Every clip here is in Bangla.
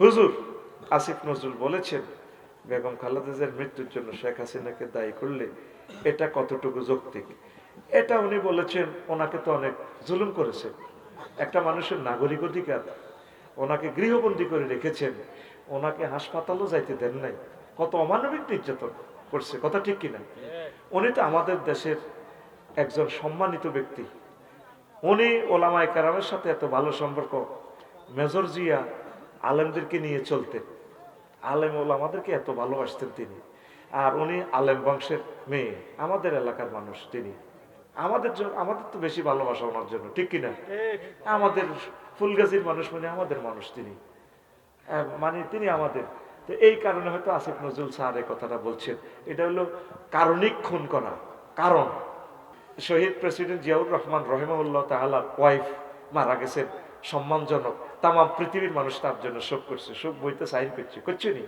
হুজুর, আসিফ নজরুল বলেছেন, বেগম খালেদাজের মৃত্যুর জন্য শেখ হাসিনাকে দায়ী করলে এটা কতটুকু যৌক্তিক? এটা উনি বলেছেন, ওনাকে তো অনেক জুলুম করেছে। একটা মানুষের নাগরিক অধিকার, ওনাকে গৃহবন্দী করে রেখেছেন, ওনাকে হাসপাতালও যাইতে দেন নাই। কত অমানবিক নির্যাতন করছে, কথা ঠিক কিনা? উনি তো আমাদের দেশের একজন সম্মানিত ব্যক্তি। উনি ওলামায় কারামের সাথে এত ভালো সম্পর্ক, মেজর জিয়া আলেমদেরকে নিয়ে চলতেন আলেম ওলামাদেরকে এত ভালোবাসতেন তিনি। আর উনি আলেম বংশের মেয়ে, আমাদের এলাকার মানুষ তিনি। আমাদের জন্য, আমাদের তো বেশি ভালোবাসা ওনার জন্য, ঠিক কিনা? আমাদের ফুলগাছির মানুষ মানে আমাদের মানুষ তিনি। মানে তিনি আমাদের। তো এই কারণে হয়তো আসিফ নজরুল স্যার এই কথাটা বলছেন। এটা হলো কারণিক খুন করা কারণ। শহীদ প্রেসিডেন্ট জিয়াউর রহমান রহিমাউল্লাহ তাহালার ওয়াইফ মারা গেছেন। সম্মানজনক। তাম পৃথিবীর মানুষ তার জন্য শোক করছে। শোক বইতে সাইন করছে। করছে নি?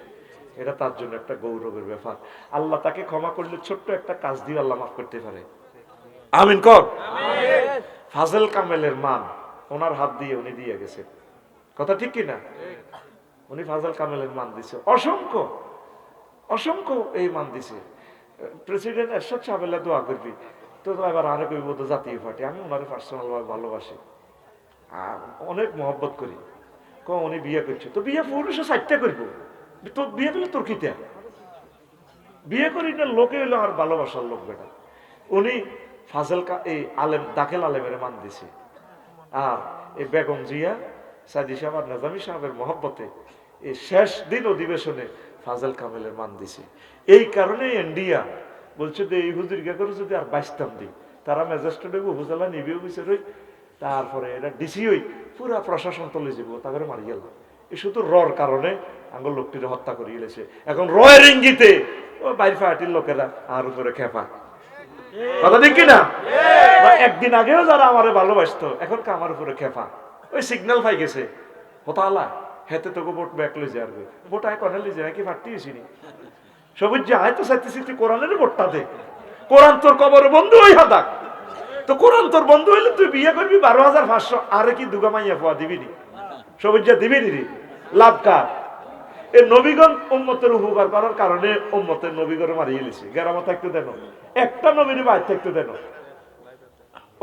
এটা তার জন্য একটা গৌরবের ব্যাপার। আল্লাহ তাকে ক্ষমা করলে ছোট্ট একটা কাজ দিয়ে আল্লাহ মাফ করতে পারে। আমিন কর। ফাজল কামেলের মান, ওনার হাত দিয়ে উনি দিয়ে গেছে। কথা ঠিক কি না উনি ফাজল কামেলের মান দিছে। অসংখ্য অসংখ্য এই মান দিছে। প্রেসিডেন্ট এরশাদ সাহেবেলা দোয়া করবি। তো এবার আরেক বোধ জাতীয় পার্টি। আমি ওনারে পার্সোনাল ভাবে ভালোবাসি। অনেক মহব্বত করি। ক উনি বিয়ে করছে। তো বিয়ে পুরুষে সাইটটা করব। তো বিয়ে করলে তোর কিতে বিয়ে করি না, লোকে হইল আর ভালোবাসার লোক বেটা। উনি ফাজল এই আলেম, দাখেল আলেমের মান দিছে। আর এই বেগম জিয়া সাদি সাহেব আর নাজামি সাহেবের মহব্বতে এই শেষ দিন অধিবেশনে ফাজল কামেলের মান দিছে। এই কারণে ইন্ডিয়া বলছে যে, এই হুজুর গা করে যদি আর বাঁচতাম দিই, তারা ম্যাজিস্ট্রেটে হুজালা নিবে বুঝছে রই তারপরে এটা ডিসি হই পুরা প্রশাসন তলে যাব, তারপরে মারি গেল। এই শুধু রর কারণে আঙ্গুল লোকটির হত্যা করে গেলেছে। এখন রয়ের ইঙ্গিতে, ও বাইর ফাটির লোকেরা আর উপরে খেপা। কথা ঠিক কিনা? একদিন আগেও যারা আমারে ভালোবাসতো, এখন আমার উপরে খেপা। ওই সিগন্যাল পাই গেছে। হতালা, হেতে তোকে ভোট ব্যাক লই যায় আর ভোট আয় কনে লই যায়, কি ফাটতে আসিনি সবুজ যে আয় তো চাইতেছি তুই কোরআনের ভোটটা দে। কোরআন তোর কবর বন্ধু হই হাদাক। তো কোরআন তোর বন্ধু হইলে তুই বিয়ে করবি বারো হাজার পাঁচশো। আরে কি দুগা মাইয়া পোয়া দিবি নি? সবুজ দিবি নি লাভ কার? এ নবীগণ উম্মতের উপকার করার কারণে উম্মতের নবীগণ মারিয়ে লিছে গেরামত থাকতে দেন। একটা নবীর বাইর থাকতে দেন।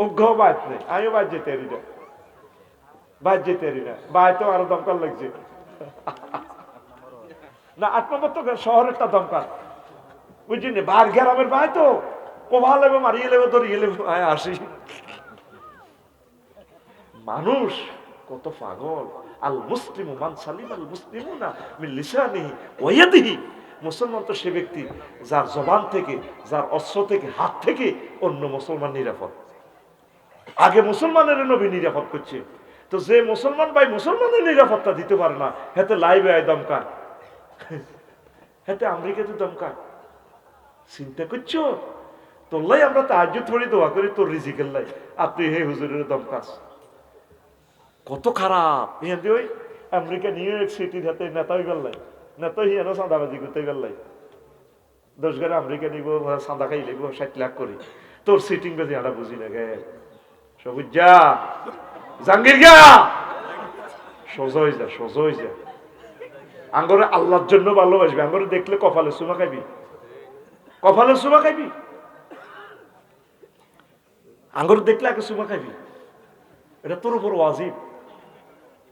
অজ্ঞ বাইত নেই। আমিও বাইর যেতে পারি না। বাইর যেতে পারি না। বাইর তো আরও দমকার লাগছে। না, আট নম্বর তো শহরেরটা দমকার বুঝলি বার গ্রামের ভাই তো কোভা লেবে মারিয়ে লেবে ধরিয়ে আয় আসি। মানুষ, কত পাগল। আল মুসলিম মান সালিম আল মুসলিম না লিসানিহি ওয়াদিহি মুসলমান তো সে ব্যক্তি যার জবান থেকে, যার অস্ত্র থেকে, হাত থেকে অন্য মুসলমান নিরাপদ। আগে মুসলমানের নবী নিরাপদ করছে। তো যে মুসলমান ভাই মুসলমানের নিরাপত্তা দিতে পারে না, হেতে লাইবে আয় দমকার। হেতে আমেরিকাতে দমকার। চিন্তা করছ? তোল্লাই আমরা তাহাজ থরি দোয়া করি, তোর রিজিকের লাই। আর তুই হে হুজুরের দমকাস কত খারাপ ইহাদি ওই আমেরিকা, নিউ ইয়র্ক সিটির হাতে নেতা হয়ে গেল নেতা হিয়ানো চাঁদাবাজি করতে গেল দশ গাড়ি আমেরিকা নিব, চাঁদা খাই লিব ষাট লাখ করি। তোর সিটিং বাজি আটা বুঝি না গে। সবুজ যা। জাঙ্গির গা সোজা যা সোজা যা। আঙ্গরে আল্লাহর জন্য ভালোবাসবি। আঙ্গরে দেখলে কপালে সুমা খাইবি। কপালে সুমা খাইবি। আঙ্গুর দেখলে আগে সুমা খাইবি। এটা তোর উপর ওয়াজিব।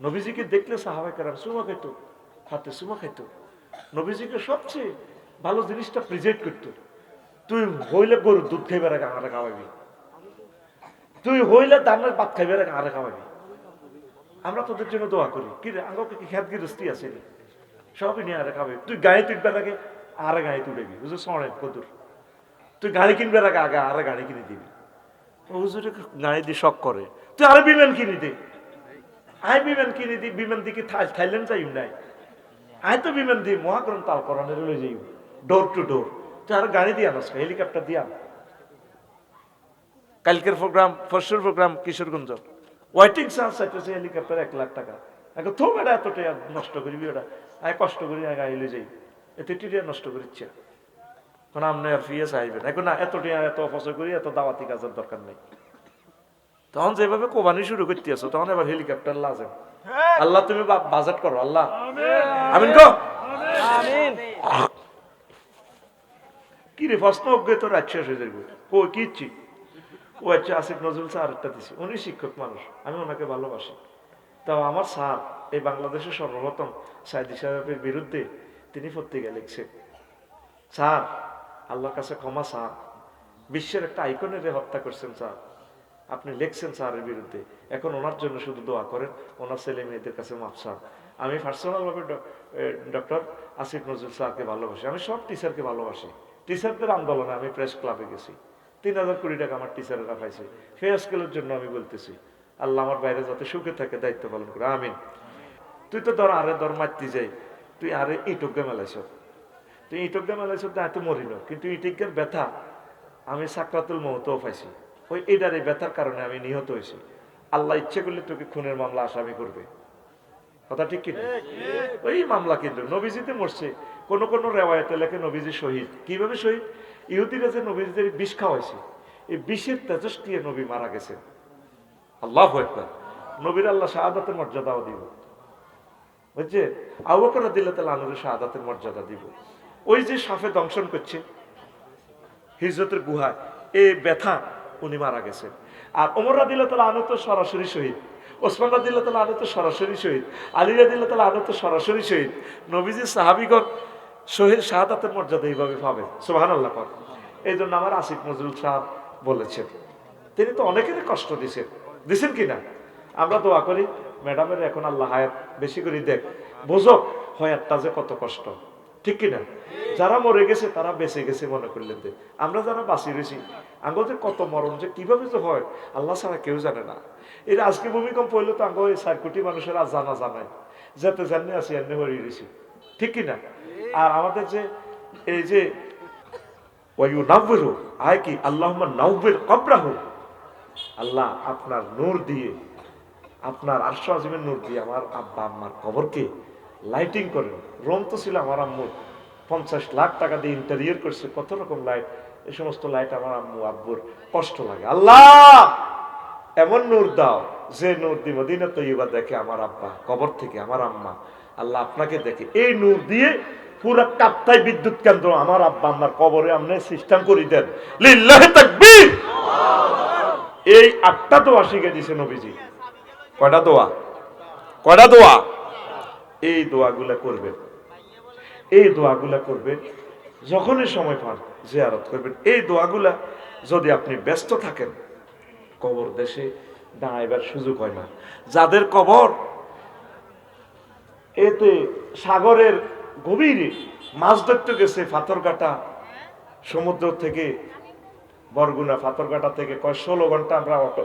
নবীজিকে দেখলে সাহাবাই কারাম সুমা খাইতো, হাতে সুমা খাইতো। নবীজিকে সবচেয়ে ভালো জিনিসটা প্রেজেন্ট করতো, তুই হইলে গরুর দুধ খাইবার আগে আরে খাওয়াবি। তুই হইলে দানের ভাত খাইবার আগে আরে খাওয়াবি। আমরা তোদের জন্য দোয়া করি। কি রে আঙ্গকে কি খ্যাত গিরস্তি আছে সবই নিয়ে আরে খাবে তুই গায়ে তুলবার আগে আরে গায়ে তুলেবি। বুঝছ সড়ে কদুর। তুই গাড়ি কিনবার আগে আগে আরে গাড়ি কিনে দিবি। হুজুরে গাড়ি দিয়ে শখ করে। তুই আরে বিমান কিনে দে। আয় বিমান কিনে দি, বিমান দিকে থাইল্যান্ড যাই নাই? আয় তো বিমান দি মহাকরণ তাল করানোর লই যাই ডোর টু ডোর তুই আর গাড়ি দিয়ে আনাস হেলিকপ্টার দিয়ে আন। কালকের প্রোগ্রাম পরশুর প্রোগ্রাম কিশোরগঞ্জ। ওয়েটিং চার্জ চাইতেছে হেলিকপ্টার এক লাখ টাকা। এখন তো এটা এত টাকা নষ্ট করবি ওটা। আয় কষ্ট করি আগে আইলে যাই। এতে টিটিয়া নষ্ট করিচ্ছে। এখন আপনি আর ফিয়ে চাইবেন এখন না এত টাকা এত অপচয় করি এত দাওয়াতি কাজের দরকার নেই তখন যেভাবে কোবানি শুরু করতে আসো তখন এবার হেলিকপ্টার লাজে আল্লাহ তুমি বাজেট করো আল্লাহ আমিন কো কি রে প্রশ্ন অজ্ঞে তো রাত শেষ হয়ে যাবে ও কি ইচ্ছি ও আচ্ছা আসিফ নজরুল স্যার আরেকটা দিছি উনি শিক্ষক মানুষ আমি ওনাকে ভালোবাসি তাও আমার স্যার এই বাংলাদেশের সর্বপ্রথম সাইদি সাহেবের বিরুদ্ধে তিনি পত্রিকা লিখছেন স্যার আল্লাহর কাছে ক্ষমা স্যার বিশ্বের একটা আইকনের হত্যা করছেন স্যার। আপনি লিখছেন স্যারের বিরুদ্ধে। এখন ওনার জন্য শুধু দোয়া করেন, ওনার ছেলে মেয়েদের কাছে মাপ স্যার আমি পার্সোনালভাবে ডক্টর আসিফ নজরুল স্যারকে ভালোবাসি। আমি সব টিচারকে ভালোবাসি। টিচারদের আন্দোলনে আমি প্রেস ক্লাবে গেছি। তিন হাজার কোটি টাকা আমার টিচারেরা পাইছে ফেয়ার স্কেলের জন্য আমি বলতেছি, আল্লাহ আমার বাইরে যাতে সুখে থাকে, দায়িত্ব পালন করে। আমিন। তুই তো ধর আরে ধর মারতে যাই। তুই আরে ইটকে মেলাইছ তুই ইটকে মেলাইছ তাই তো মরিল কিন্তু ইটিকের ব্যথা আমি সাকরাতুল মহতও পাইছি। ওই এটার এই ব্যথার কারণে আমি নিহত হয়েছি। আল্লাহ ইচ্ছে করলে তোকে খুনের মামলা আসামি করবে। কথা ঠিক কিনা? ওই মামলা কিন্তু নবীজিতে মরছে। কোন কোন রেওয়ায়তে লেখে নবীজি শহীদ। কীভাবে শহীদ? ইহুদিরা যে নবীজিদের বিষ খাওয়াইছে এই বিষের তেজস্ক্রিয়া নবী মারা গেছে আল্লাহ একবার নবীর আল্লাহ শাহাদাতের মর্যাদাও দিব। বুঝছে আবকরা দিলে তাহলে আনুরের শাহাদাতের মর্যাদা দিব। ওই যে সাফে দংশন করছে, হিজরতের গুহায় এই ব্যথা, উনি মারা গেছেন। আর ওমর রাদিল্লা তালা আনু সরাসরি শহীদ, ওসমান রাদিল্লা তালা আনু তো সরাসরি শহীদ, আলী রাদিল্লা তালা আনু তো সরাসরি শহীদ নবীজি সাহাবিগণ শহীদ শাহাদাতের মর্যাদা এইভাবে পাবে সোহান আল্লাহ এই জন্য আমার আসিফ নজরুল সাহেব বলেছেন, তিনি তো অনেকেরই কষ্ট দিছেন দিছেন কি না আমরা দোয়া করি, ম্যাডামের এখন আল্লাহ হায়াত, বেশি করে দেখ বোঝক হয়াতটা যে কত কষ্ট। ঠিক কিনা? যারা মরে গেছে, তারা বেঁচে গেছে মনে করলেন যে। আমরা যারা বাঁচি রয়েছি আঙ্গো যে কত মরণ, যে কীভাবে যে হয়, আল্লাহ ছাড়া কেউ জানে না। এর আজকে ভূমিকম্প হইলে তো আঙ্গো চার কোটি মানুষের আর জানা জানায় যাতে জানে আছি, এমনি হরিয়ে রয়েছি। ঠিক কিনা? আর আমাদের যে, এই যে ওয়ু নাব্বেরু আয় কি? আল্লাহ নাব্বের কবরাহু। আল্লাহ আপনার নূর দিয়ে, আপনার আজিমের নূর দিয়ে আমার আব্বা আম্মার কবরকে লাইটিং করেন রোম তো ছিল আমার আম্মু পঞ্চাশ লাখ টাকা দিয়ে ইন্টারিয়ার করছে। কত রকম লাইট এই সমস্ত লাইট আমার আম্মু, আব্বুর। কষ্ট লাগে। আল্লাহ! এমন নূর দাও, যে নূর দি মদিনা তৈবা দেখে আমার আব্বা, কবর থেকে আমার আম্মা। আল্লাহ আপনাকে দেখে। এই নূর দিয়ে পুরা কাপ্তাই বিদ্যুৎ কেন্দ্র আমার আব্বা আম্মার কবরে আপনি সিস্টেম করে দেন। এই আটটা দোয়া শিখে দিছে নবীজি। কয়টা দোয়া? কয়টা দোয়া? এই দোয়াগুলা করবেন এই দোয়াগুলা করবেন যখনই সময় পান জিয়ারত করবেন। এই দোয়াগুলা যদি আপনি ব্যস্ত থাকেন, কবর দেশে দাঁড়াইবার সুযোগ হয় না। যাদের কবর এতে সাগরের গভীরে মাছ ধরতে গেছে পাথরঘাটা সমুদ্র থেকে, বরগুনা পাথরঘাটা থেকে কয় ষোলো ঘণ্টা আমরা অটো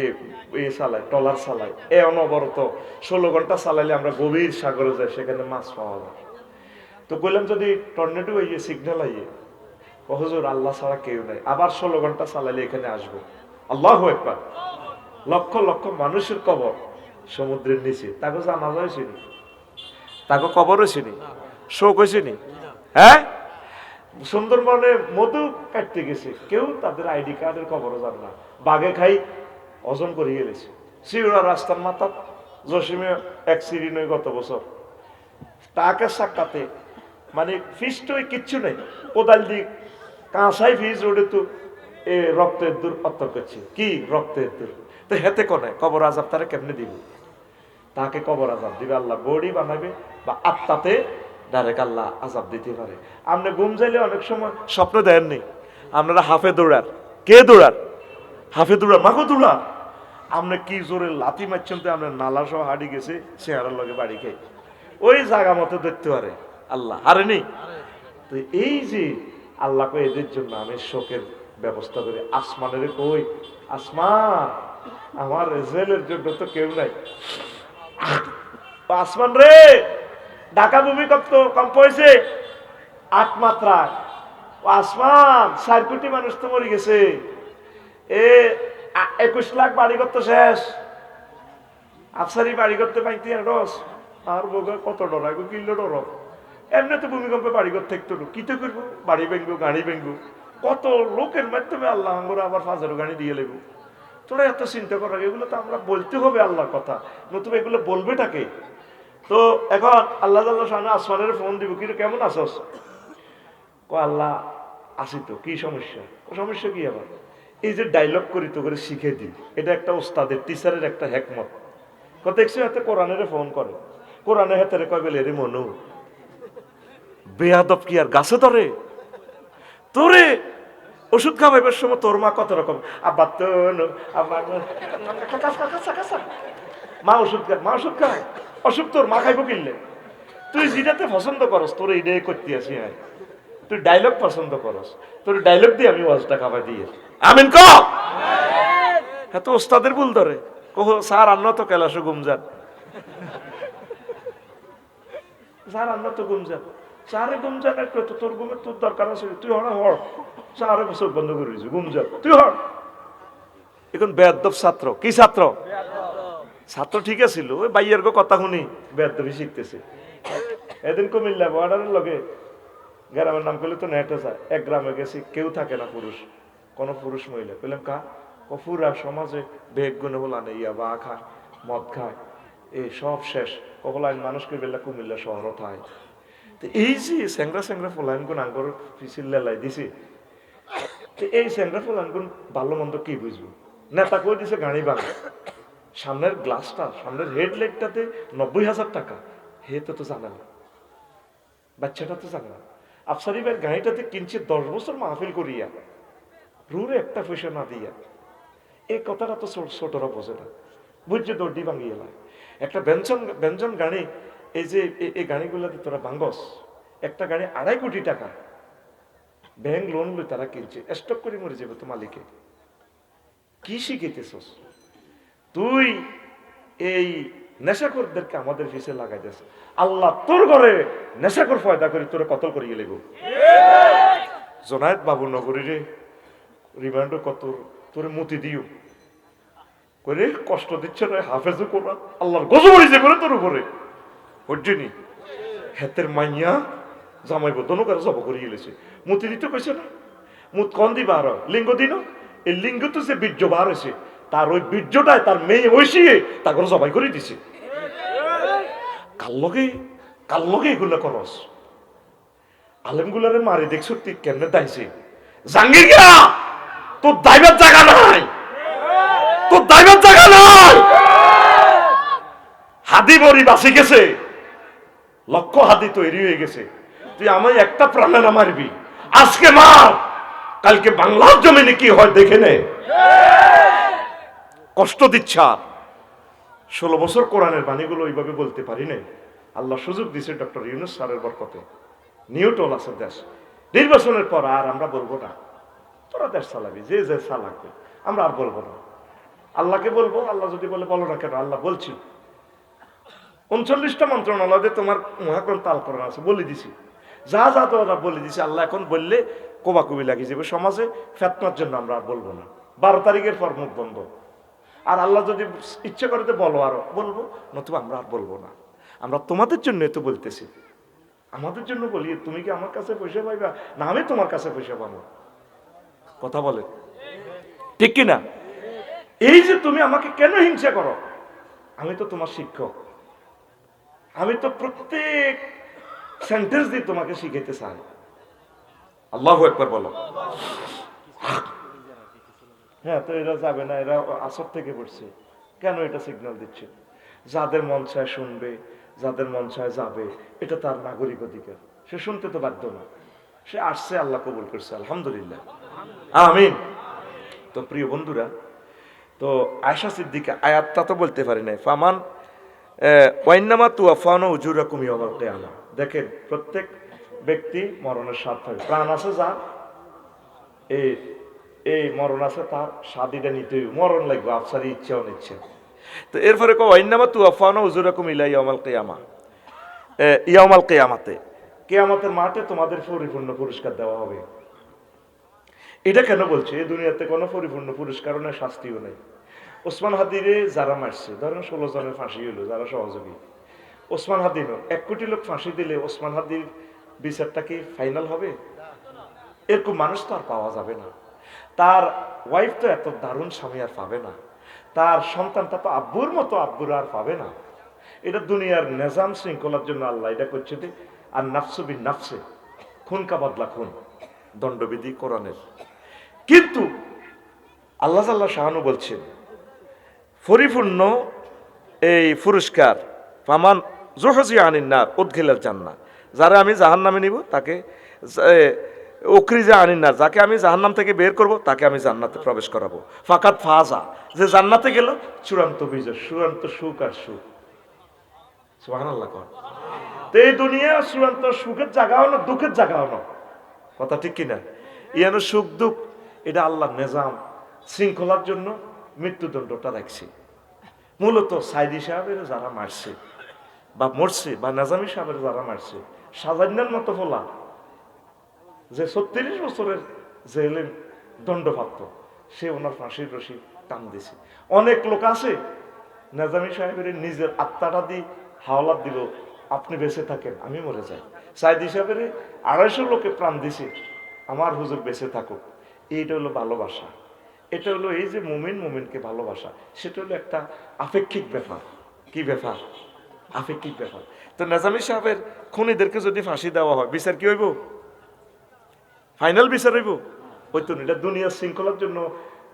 এ চালাই টলার চালাই এ অনবরত ষোলো ঘণ্টা চালাইলে আমরা গভীর সাগরে যাই, সেখানে মাছ পাওয়া যায়। তো বললাম যদি টর্নেডো আইয়ে সিগন্যাল আইয়ে হজুর আল্লাহ ছাড়া কেউ নাই, আবার ষোলো ঘণ্টা চালাইলে এখানে আসব। আল্লাহ একবার লক্ষ লক্ষ মানুষের কবর সমুদ্রের নিচে। তাকে জানা যায়নি তাকে কবর হয়েছিনি শোক হয়েছিনি হ্যাঁ? সুন্দরবনে মধু কাটতে গেছে। কেউ তাদের আইডি কার্ডের কবরও জানে না। বাঘে খাই হজম করে গেলেছে শিউরা রাস্তার মাথা জসিমে এক সিঁড়ি নয় গত বছর। তাকে সাক্ষাতে মানে ফিস্টই কিচ্ছু নেই। কোদাল দিক কাঁসাই ফিস রোডে তো এ রক্তের দূর অত্তর করছে। কি রক্তের দূর তো হেতে কনে? কবর আজাব তারা কেমনে দিব? তাকে কবর আজাব দিবে, আল্লাহ বডি বানাবে বা আত্মাতে ডাইরেক্ট আল্লাহ আজাব দিতে পারে। আপনি গুম যাইলে অনেক সময় স্বপ্ন দেননি আপনারা হাফে দৌড়ার কে দৌড়ার হাফে দৌড়ার মাখো দৌড়ার আপনি কি জোরে লাথি মারছেন তো আপনার নালা সহ হাড়ি গেছে, চেহারার লগে বাড়ি খাই। ওই জায়গা মতো দেখতে পারে। আল্লাহ আরে নেই? তো এই যে আল্লাহকে এদের জন্য আমি শোকের ব্যবস্থা করি। আসমানের কই? আসমান! আমার রেজেলের জন্য তো কেউ নাই। আসমান রে! ঢাকা ভূমিকম্প কম্প হয়েছে। আট মাত্রায় ও আসমান! চার কোটি মানুষ তো মরে গেছে। এ একুশ লাখ বাড়ি করতে শেষ। আফসারি বাড়ি করতে পাইতে রস। আর বোগা কত ডরা কিলো ডর এমনি তো ভূমিকম্পে বাড়ি করতে একটু কি করব? বাড়ি ভেঙ্গু গাড়ি ভেঙ্গু কত লোকের মাধ্যমে আল্লাহ আমরা আবার ফাজারো গাড়ি দিয়ে লেবু। তোরা এত চিন্তা করা, এগুলো তো আমরা বলতে হবে আল্লাহর কথা। নতুবা এগুলো বলবেটাকে তো এখন আল্লাহ তাল্লাহ সামনে আসমানের ফোন দিব। কিন্তু কেমন আসস ক আল্লাহ আসি তো। কি সমস্যা? সমস্যা কি আবার? এই যে ডায়লগ করি তো করে শিখে দিই, এটা একটা ওস্তাদের টিচারের একটা হ্যাকমত কত দেখছি হাতে কোরআনের ফোন করে। কোরআনের হাতে কয় বেলে রে মনু, বেয়াদব কি আর গাছে ধরে? তোরে ওষুধ খাওয়াইবার সময় তোর মা কত রকম? আবার তো মা ওষুধ খায়, মা ওষুধ খায়। অসুখ তোর মা খাইব কিনলে? তুই যেটাতে পছন্দ করস, তোর এইটাই করতে আসি হ্যাঁ তুই ডায়লগ পছন্দ করস। তোর ডায়লগ দিয়ে আমি ওয়াজটা খাবার দিয়ে আমিন ক? হ্যাঁ তো ওস্তাদের ভুল ধরে। কহ স্যার আন্ন তো কেলাস গুমজান স্যার আন্ন তো গুমজান গুমজান একটু তো তোর ঘুমের তোর দরকার আছে। তুই হড় হড় চোখ বন্ধ করে দিয়েছি। গুমজান তুই হড় এখন বেদব ছাত্র। কি ছাত্র? ছাত্র ঠিক আছিল। ওই বাইয়ের কথা শুনি। বেদবি শিখতেছে। এদিন কুমিল্লা বর্ডারের লগে গ্রামের নাম করলে তো নেটে যায়। এক গ্রামে গেছি, কেউ থাকে না পুরুষ। কোনো পুরুষ মহিলা। বললাম কা? পুরা সমাজে বেগ গুনে বলা নেই বা খায়, মদ খায়। এই সব শেষ। কহলাইন মানুষকে বেলা কুমিল্লা শহর থায়। তো এই যে স্যাংরা স্যাংরা গুণ আঙ্গর পিছিল লাই দিছি, তো এই স্যাংরা ফলাইন গুণ ভালো মন্দ কি বুঝব? নেতা কই দিছে গাড়ি ভাঙা। সামনের গ্লাসটা, সামনের হেডলাইটটাতে নব্বই হাজার টাকা। হে তো তো জানে না। বাচ্চাটা তো জানে না। আফসারি ভাইয়ের গাড়িটাতে কিনছে দশ বছর মাহফিল করিয়া রুরে একটা পয়সা না দিয়া এই কথাটা তো ছোট- ছোটরা বোঝে না। বুঝছে, দৌড়ি ভাঙিয়ে এলাই একটা ব্যঞ্জন ব্যঞ্জন গাড়ি, এই যে এই গাড়িগুলোতে তোরা ভাঙ্গস একটা গাড়ি আড়াই কোটি টাকা। ব্যাংক লোন লই তারা কিনছে স্টক করে মরে যাবে তো মালিকে। কি শিখেতেছস তুই এই নেশাকরদেরকে আমাদের পিছে লাগাই দিস আল্লাহ তোর ঘরে নেশাকর ফয়দা করে, তোরে কতল করিয়ে লেগো। জোনায়েত বাবু নগরী রে রিমান্ড কত, তোরে মতি দিও। করে কষ্ট দিচ্ছে না, হাফেজও কোরআন আল্লাহর গজবরি যে করে তোর উপরে। হজ্জিনি হেতের মাইয়া জামাই বদনও করে জব করে গেলেছে মতি দিতে কইছে না? মুত কন দিবা আর? লিঙ্গ দিন? এই লিঙ্গ তো যে বীর্য বার হয়েছে তার ওই বীর্যটায় তার মেয়ে ঐশিয়ে তা করে জবাই করে দিছে। কার লগে কার লগে এগুলো করস আলেমগুলারে মারি দেখছ তুই কেমনে দাইছে। জাঙ্গির গিয়া, তোর দাইবার জায়গা নাই। তোর দাইবার জায়গা নাই। হাদি বড়ি বাঁচি গেছে। লক্ষ হাদি তৈরি হয়ে গেছে। তুই আমায় একটা প্রাণে না মারবি। আজকে মার। কালকে বাংলার জমিনে কি হয় দেখে নে। কষ্ট দিচ্ছে। ষোলো বছর কোরআনের বাণীগুলো ওইভাবে বলতে পারি নাই। আল্লাহ সুযোগ দিছে ডক্টর ইউনুস স্যারের বরকতে। নিউটল আছে দেশ। নির্বাচনের পর আর আমরা বলব না। তোরা দেশ চালাবি, যে যে চালাকবে, আমরা আর বলব না। আল্লাহকে বলব, আল্লাহ যদি বলে, বলো না কেন? আল্লাহ বলছি। উনচল্লিশটা মন্ত্রণালয়ে তোমার মহাকরণ তাল করা আছে, বলে দিছি। যা যা তোরা বলে দিছি, আল্লাহ এখন বললে কোবাকুবি লাগিয়ে যাবে সমাজে। ফেতনার জন্য আমরা আর বলব না। বারো তারিখের পর মুখ বন্ধ। আর আল্লাহ যদি ইচ্ছে করে তো বলো আরও। বলব? নতুবা আমরা আর বলব না। আমরা তোমাদের জন্য তো বলতেছি। আমাদের জন্য বলি, তুমি কি আমার কাছে পয়সা পাইবা? না, আমি তোমার কাছে পয়সা পাবো। কথা বলে ঠিক কি না এই যে তুমি আমাকে কেন হিংসা করো? আমি তো তোমার শিক্ষক। আমি তো প্রত্যেক সেন্টেন্স দিয়ে তোমাকে শিখাইতে চাই। আল্লাহ একবার বলো। হ্যাঁ তো এরা যাবে না, এরা আসর থেকে পড়ছে। কেন এটা সিগন্যাল দিচ্ছে? যাদের মন চায় শুনবে, যাদের মন চায় যাবে, এটা তার নাগরিক অধিকার। সে শুনতে তো বাধ্য না। সে আসছে, আল্লাহ কবুল করছে, আলহামদুলিল্লাহ। আমিন। তো প্রিয় বন্ধুরা, তো আয়সা সিদ্দিকা আয়াতটা তো বলতে পারি নাই। ফামান ওয়াইনামা তুয়াফানো উজুরা কুমি অবাল কেয়ামা। দেখেন, প্রত্যেক ব্যক্তি মরণের স্বাদ থাকে প্রাণ আছে যা এই এই মরণ আছে তার স্বাদিটা নিতে হইবে। মরণ লাগবে আফসারি ইচ্ছে অনিচ্ছে তো এরপরে কো ওয়াইনামা তুয়াফানো উজুরা কুমি ইলা ইয়ামাল কেয়ামা ইয়ামাল কেয়ামাতে। কেয়ামতের মাঠে তোমাদের পরিপূর্ণ পুরস্কার দেওয়া হবে। এটা কেন বলছে? এই দুনিয়াতে কোনো পরিপূর্ণ পুরস্কার নেই শাস্তিও নেই। ওসমান হাদিরে যারা মারছে ধরেন ষোলো জনের ফাঁসি হলো যারা সহযোগী। ওসমান হাদিনও এক কোটি লোক ফাঁসি দিলে ওসমান হাদির বিচারটা কি ফাইনাল হবে? এরকম মানুষ তো আর পাওয়া যাবে না। তার ওয়াইফ তো এত দারুণ স্বামী আর পাবে না। তার সন্তানটা তো আব্বুর মতো আব্বুর আর পাবে না। এটা দুনিয়ার নিজাম শৃঙ্খলার জন্য আল্লাহ এটা করছে আর নাফসু বিন নাফসে খুন কা বদলা খুন। দণ্ডবিধি কোরআনের। কিন্তু আল্লাহ আল্লাহ শাহানু বলছেন পরিপূর্ণ এই পুরস্কার ফামান জোহজি আনিন্নার উদ্ঘিলার জান্না যারা আমি জাহান নামে নিব, তাকে উকরিজা আনিন্নার যাকে আমি জাহান্নাম থেকে বের করব, তাকে আমি জান্নাতে প্রবেশ করাবো। ফাকাত ফাজা, যে জান্নাতে গেল, চূড়ান্ত বিজয়, চূড়ান্ত সুখ আর সুখ। সুহান আল্লাহ কর। তো এই দুনিয়া চূড়ান্ত সুখের জায়গাও না, দুঃখের জায়গাও না। কথা ঠিক কিনা? ইয়ানো সুখ, দুঃখ, এটা আল্লাহ নেজাম। শৃঙ্খলার জন্য মৃত্যুদণ্ডটা রাখছে। মূলত সাইদি সাহেবের যারা মারছে, বা মরছে, বা নাজামি সাহেবের যারা মারছে সাজান্নার মতো ফোলা। যে ছত্রিশ বছরের জেলে দণ্ডপ্রাপ্ত, সে ওনার ফাঁসির রশি টান দিছে। অনেক লোক আছে, নাজামি সাহেবের নিজের আত্মাটা দিয়ে হাওলাত দিল, আপনি বেঁচে থাকেন, আমি মরে যাই। সাইদি সাহেবের আড়াইশো লোকে প্রাণ দিছে, আমার হুজুর বেঁচে থাকুক। এইটা হলো ভালোবাসা। এটা হলো এই যে মুমিন মুমিনকে ভালোবাসা, সেটা হলো একটা আপেক্ষিক ব্যাপার। কি ব্যাপার? আপেক্ষিক ব্যাপার। তো নাজামি সাহেবের খুনিদেরকে যদি ফাঁসি দেওয়া হয়, বিচার কি হইব? ফাইনাল বিচার হইব। ওই তো না, এটা দুনিয়ার শৃঙ্খলার জন্য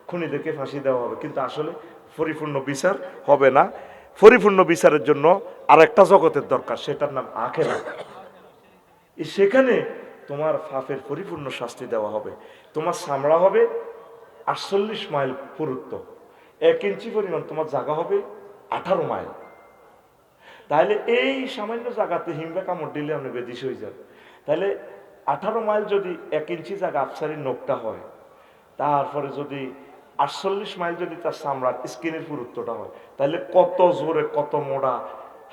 খুনিদেরকে ফাঁসি দেওয়া হবে। কিন্তু আসলে পরিপূর্ণ বিচার হবে না। পরিপূর্ণ বিচারের জন্য আর একটা জগতের দরকার সেটার নাম আখেরা সেখানে তোমার ফাফের পরিপূর্ণ শাস্তি দেওয়া হবে। তোমার সামড়া হবে আটচল্লিশ মাইল পুরুত্ব। এক ইঞ্চি পরিমাণ তোমার জায়গা হবে আঠারো মাইল। তাহলে এই সামান্য জায়গাতে হিমবে কামড় দিলে আপনি বেদিস হয়ে যান তাহলে আঠারো মাইল যদি এক ইঞ্চি জায়গা আফসারির নোকটা হয়, তারপরে যদি আটচল্লিশ মাইল যদি তার চামড়ার স্কিনের পুরুত্বটা হয়, তাহলে কত জোরে, কত মোড়া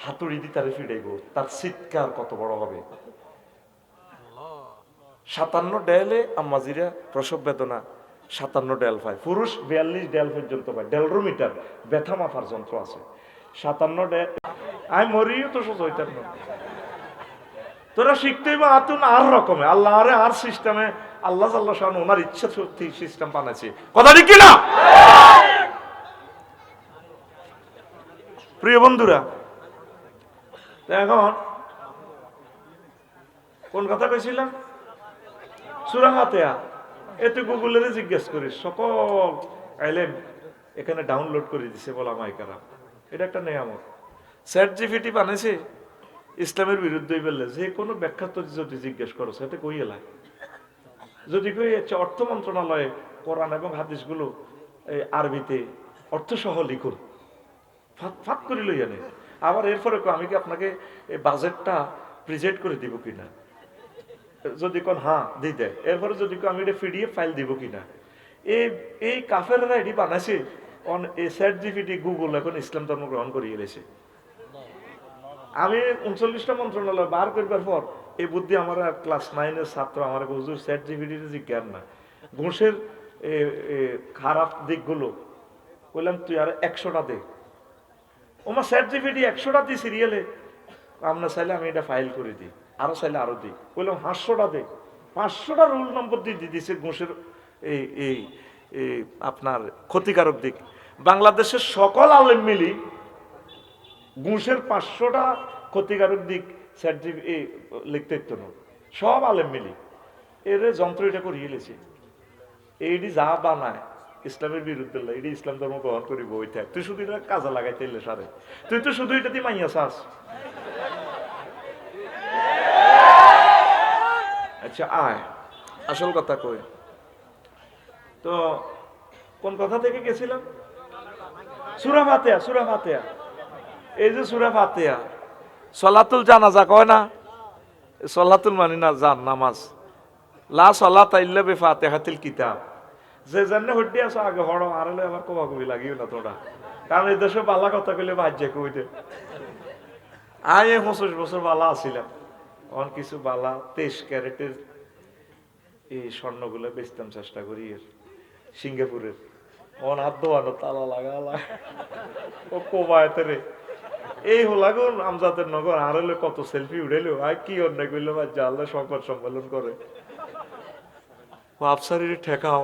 হাতুড়ি দিয়ে তারে ফিরাইব তার চিৎকার কত বড় হবে। সাতান্ন ডেলে আম্মাজিরা প্রসব বেদনা, সাতান্ন ডেল পায় পুরুষ বিয়াল্লিশ ডেল পর্যন্ত পায়, ডেলরোমিটার, ব্যথা মাপার যন্ত্র আছে। সাতান্ন ডেল আমি মরিও তো সোজাইতার না তোরা শিখতেই বা আতুন আর রকমে। আল্লাহ আরে আর সিস্টেমে, আল্লাহ আল্লাহ শাহ ওনার ইচ্ছা শক্তি সিস্টেম বানাইছে। কথা ঠিক কিনা? প্রিয় বন্ধুরা, এখন কোন কথা কইছিলাম? সুরাহাতেয়া এতে গুগলের জিজ্ঞেস করিস সকল আইলেন এখানে ডাউনলোড করে দিছে বলা মাইকারা এটা একটা নেয়ামত। স্যাট জিপিটি বানাইছে ইসলামের বিরুদ্ধে বললে, যে কোনো ব্যাখ্যা তো যদি জিজ্ঞেস করো, সেটা কই এলায় যদি কই হচ্ছে অর্থ মন্ত্রণালয়ে কোরআন এবং হাদিসগুলো এই আরবিতে অর্থসহ লিখুন। ফাত করে লই আনে আবার এরপরে আমি কি আপনাকে এই বাজেটটা প্রেজেন্ট করে দিব কিনা? যদি কোন হ্যাঁ দিয়ে দেয়। এরপরে যদি আমি এটা পিডিএফ ফাইল দিব কিনা? এই এই কাফেররা এটি বানাইছে, অন এই স্যাট জিপিটি গুগল এখন ইসলাম ধর্ম গ্রহণ করিয়ে এলেছে আমি উনচল্লিশটা মন্ত্রণালয় বার করবার পর এই বুদ্ধি আমার ক্লাস নাইনের ছাত্র, আমার হুজুর স্যাট জিপিটিতে জিজ্ঞান না, ঘুষের খারাপ দিকগুলো বললাম তুই আর একশোটা দে। ওমা স্যাট জিপিটি একশোটা দিই সিরিয়ালে আমরা চাইলে আমি এটা ফাইল করে দিই, আরও চাইলে আরও দিই। বললাম পাঁচশোটা দে। পাঁচশোটা রোল নম্বর দিয়ে দিয়ে দিছে ঘুষের এই এই আপনার ক্ষতিকারক দিক। বাংলাদেশের সকল আলেম মিলি ঘুষের পাঁচশোটা ক্ষতিকারক দিক স্যাট এই লিখতে ইতো না। সব আলেম মিলি। এর যন্ত্র এটা করিয়ে লেছে। এইটি যা বানায়, ইসলামের বিরুদ্ধে এটি ইসলাম ধর্ম গ্রহণ করিব ওইটা তুই শুধু এটা কাজে লাগাইতে এলে সারে। তুই তো শুধু এটা দিয়ে মাইয়া চাস। আচ্ছা আয়। আসল কথা কই। তো কোন কথা থেকে গেছিলাম? সুরা ফাতেয়া এই যে সুরা ফাতেয়া সলাতুল জানাজা কয় না? সলাতুল মানি না, জান, নামাজ। লা সলাত ইল্লা বে ফাতিহাতিল কিতাব। যে জানে হড্ডি আছে, আগে হড় আরলে আবার কবা কবি লাগিও না তোরা। কারণ এই দেশে বালা কথা কইলে ভাজ্যে কইতে। এ পঁচিশ বছর বালা আছিলাম। অন কিছু বালা তেইশ ক্যারেটের এই স্বর্ণগুলো বেচতাম চেষ্টা করি এর, সিঙ্গাপুরের। অন হাত দোয়ানো তালা লাগা লাগা। ও কোবায়তে রে। এই হলাগুন আমজাদের নগর। আর হলে কত সেলফি উড়েলো আর কি অন্যায় করল বা জানলে সংবাদ সম্মেলন করে। আফসারির ঠেকাও।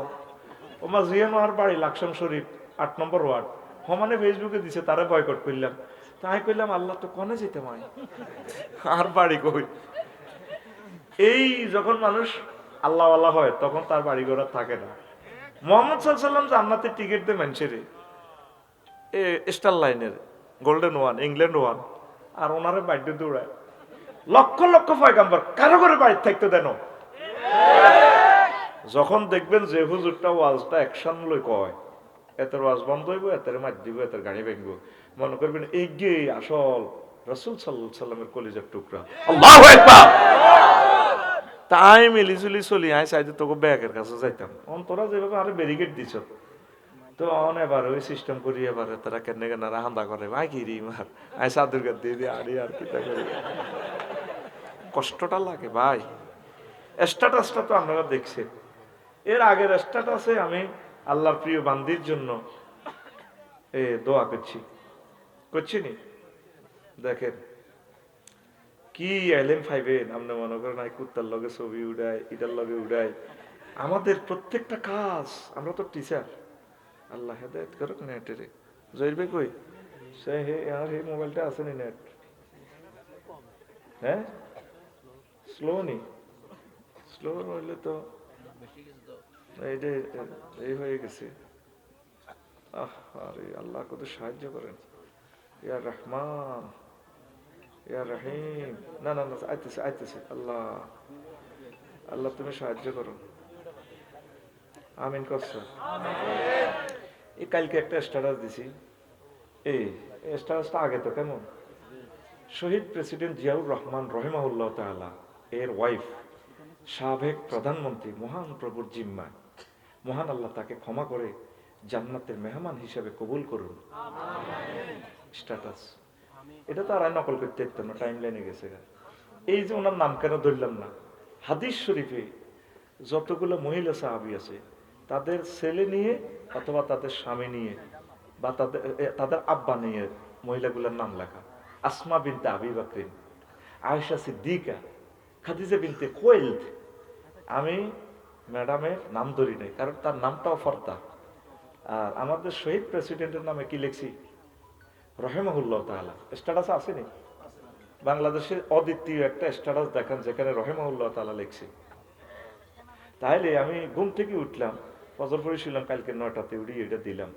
ওমা জিয়া মার বাড়ি, লাকসাম শরীফ, আট নম্বর ওয়ার্ড। সমানে ফেসবুকে দিছে, তারা বয়কট করলাম তাই কইলাম, আল্লাহ তো কনে যেতে মাই আর বাড়ি কই? এই যখন মানুষ আল্লাহ আল্লাহ হয়, তখন তার বাড়ি ঘোরা থাকে না। মোহাম্মদ সাল্লাম জান্নাতের টিকিট দিয়ে মানুষের এ, স্টার লাইনের। গোল্ডেন ওয়ান ইংল্যান্ড ওয়ান আর ওনারে বাড়িতে দৌড়ায়। লক্ষ লক্ষ পয়গাম্বর, কারও করে বাড়ি থাকতে দেন যখন দেখবেন যে হুজুরটা ওয়াজটা অ্যাকশন লই কয়, এতের ওয়াজ বন্ধ হইব, এতের মার দিব, এতের গাড়ি ভেঙব। মনে করবেন গে আসল রসুল সাল্লাহ সাল্লামের কলিজার টুকরা। আল্লাহ তাই মিলিজুলি চলি আই চাইতে তোকে ব্যাগের কাছে যাইতাম। অন্তরা যেভাবে আরে ব্যারিকেড দিছ। তো অন এবার ওই সিস্টেম করি এবার তারা কেন কেন হান্দা করে। ভাই, কি মার? আই সাদুর গাদ দিয়ে দিয়ে আড়ি আর কিতা করি। কষ্টটা লাগে, ভাই। স্ট্যাটাসটা তো আপনারা দেখছেন। এর আগের স্ট্যাটাসে আমি আল্লাহর প্রিয় বান্দির জন্য এ দোয়া করছি। করছি নি? দেখেন, কি এলেন ফাইভেন আপনি মনে করেন কুত্তার লগে ছবি উড়ায়, ইটার লগে উড়ায়। আমাদের প্রত্যেকটা কাজ, আমরা তো টিচার আল্লাহ হেদায়ত করুক নেটের। জয়বে কই? সে হে, আর হে মোবাইলটা আছে নি নেট? হ্যাঁ? স্লো নি? স্লো হইলে তো এই যে, এই হয়ে গেছে। আহ আল্লাহ কত সাহায্য করেন। ইয়া রহমান, ইয়া রহিম। না না না, আইতেছে আইতেছে। আল্লাহ আল্লাহ তুমি সাহায্য করো। আমিন করছ। এই কালকে একটা স্ট্যাটাস দিছি। এই স্ট্যাটাসটা আগে তো কেমন? শহীদ প্রেসিডেন্ট জিয়াউর রহমান রহিমাউল্লাহ তাআলা, এর ওয়াইফ সাবেক প্রধানমন্ত্রী মহান প্রভুর জিম্মায় মহান আল্লাহ তাকে ক্ষমা করে জান্নাতের মেহমান হিসেবে কবুল করুন। স্ট্যাটাস এটা তো আর আর নকল করতে পারতাম না টাইম লাইনে গেছে। এই যে ওনার নাম কেন ধরলাম না? হাদিস শরীফে যতগুলো মহিলা সাহাবি আছে তাদের ছেলে নিয়ে অথবা তাদের স্বামী নিয়ে বা তাদের তাদের আব্বা নিয়ে মহিলাগুলোর নাম লেখা। আসমা বিনতে আবি বাকরিন, আয়েশা সিদ্দিকা, খাদিজা বিনতে কোয়েল আমি ম্যাডামের নাম ধরি নাই, কারণ তার নামটাও ফর্দা। আর আমাদের শহীদ প্রেসিডেন্টের নামে কি লিখছি? রহেমাহুল্লাহ তাহলা স্ট্যাটাস আসেনি বাংলাদেশের অদ্বিতীয় একটা স্ট্যাটাস দেখান, যেখানে রহেমাহুল্লাহ তাআলা লিখছে। তাহলে আমি ঘুম থেকে উঠলাম ফজর পড়েছিলাম কালকে নয়টাতে উড়িয়ে এটা দিলাম।